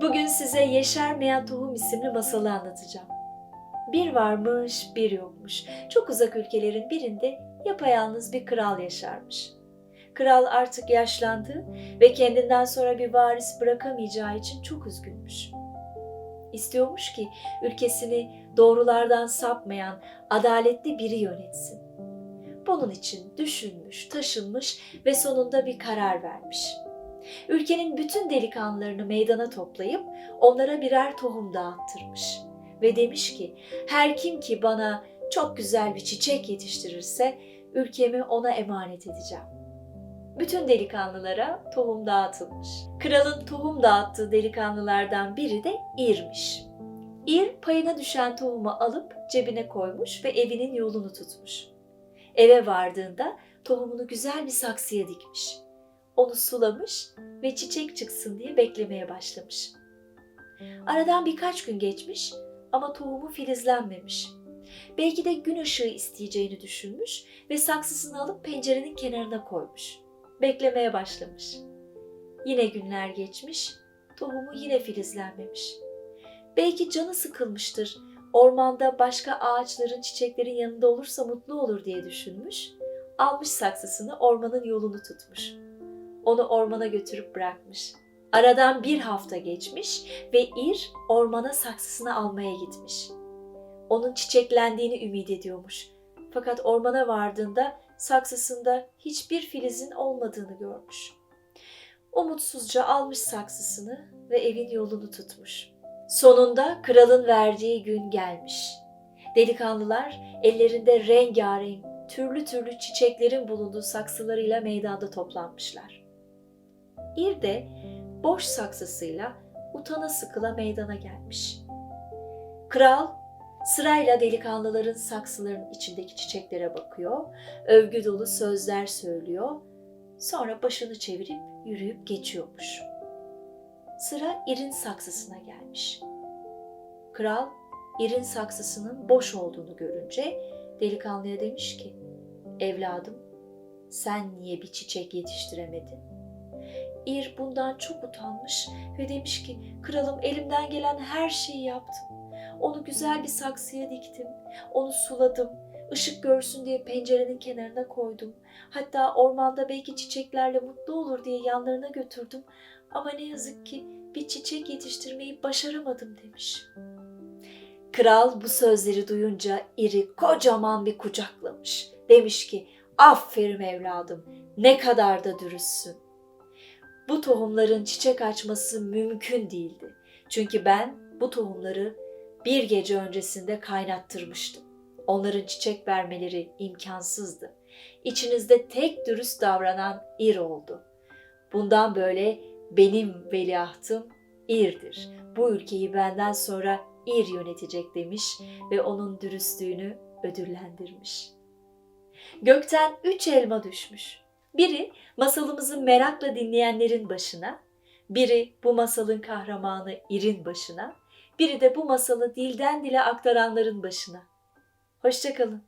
Bugün size Yeşermeyen Tohum isimli masalı anlatacağım. Bir varmış, bir yokmuş. Çok uzak ülkelerin birinde yapayalnız bir kral yaşarmış. Kral artık yaşlandı ve kendinden sonra bir varis bırakamayacağı için çok üzgünmüş. İstiyormuş ki ülkesini doğrulardan sapmayan adaletli biri yönetsin. Bunun için düşünmüş, taşınmış ve sonunda bir karar vermiş. Ülkenin bütün delikanlılarını meydana toplayıp onlara birer tohum dağıttırmış. Ve demiş ki her kim ki bana çok güzel bir çiçek yetiştirirse ülkemi ona emanet edeceğim. Bütün delikanlılara tohum dağıtılmış. Kralın tohum dağıttığı delikanlılardan biri de İr'miş. İr payına düşen tohumu alıp cebine koymuş ve evinin yolunu tutmuş. Eve vardığında tohumunu güzel bir saksıya dikmiş. Onu sulamış ve çiçek çıksın diye beklemeye başlamış. Aradan birkaç gün geçmiş ama tohumu filizlenmemiş. Belki de gün ışığı isteyeceğini düşünmüş ve saksısını alıp pencerenin kenarına koymuş. Beklemeye başlamış. Yine günler geçmiş, tohumu yine filizlenmemiş. Belki canı sıkılmıştır, ormanda başka ağaçların, çiçeklerin yanında olursa mutlu olur diye düşünmüş. Almış saksısını ormanın yolunu tutmuş. Onu ormana götürüp bırakmış. Aradan bir hafta geçmiş ve İr ormana saksısını almaya gitmiş. Onun çiçeklendiğini ümit ediyormuş. Fakat ormana vardığında saksısında hiçbir filizin olmadığını görmüş. Umutsuzca almış saksısını ve evin yolunu tutmuş. Sonunda kralın verdiği gün gelmiş. Delikanlılar ellerinde rengarenk, türlü türlü çiçeklerin bulunduğu saksılarıyla meydanda toplanmışlar. İr de boş saksısıyla utana sıkıla meydana gelmiş. Kral sırayla delikanlıların saksılarının içindeki çiçeklere bakıyor, övgü dolu sözler söylüyor, sonra başını çevirip yürüyüp geçiyormuş. Sıra İr'in saksısına gelmiş. Kral İr'in saksısının boş olduğunu görünce delikanlıya demiş ki, evladım sen niye bir çiçek yetiştiremedin? İr bundan çok utanmış ve demiş ki kralım elimden gelen her şeyi yaptım. Onu güzel bir saksıya diktim. Onu suladım. Işık görsün diye pencerenin kenarına koydum. Hatta ormanda belki çiçeklerle mutlu olur diye yanlarına götürdüm. Ama ne yazık ki bir çiçek yetiştirmeyi başaramadım demiş. Kral bu sözleri duyunca iri kocaman bir kucaklamış. Demiş ki aferin evladım ne kadar da dürüstsün. Bu tohumların çiçek açması mümkün değildi. Çünkü ben bu tohumları bir gece öncesinde kaynattırmıştım. Onların çiçek vermeleri imkansızdı. İçinizde tek dürüst davranan İr oldu. Bundan böyle benim veliahtım İr'dir. Bu ülkeyi benden sonra İr yönetecek demiş ve onun dürüstlüğünü ödüllendirmiş. Gökten üç elma düşmüş. Biri masalımızı merakla dinleyenlerin başına, biri bu masalın kahramanı İr'in başına, biri de bu masalı dilden dile aktaranların başına. Hoşçakalın.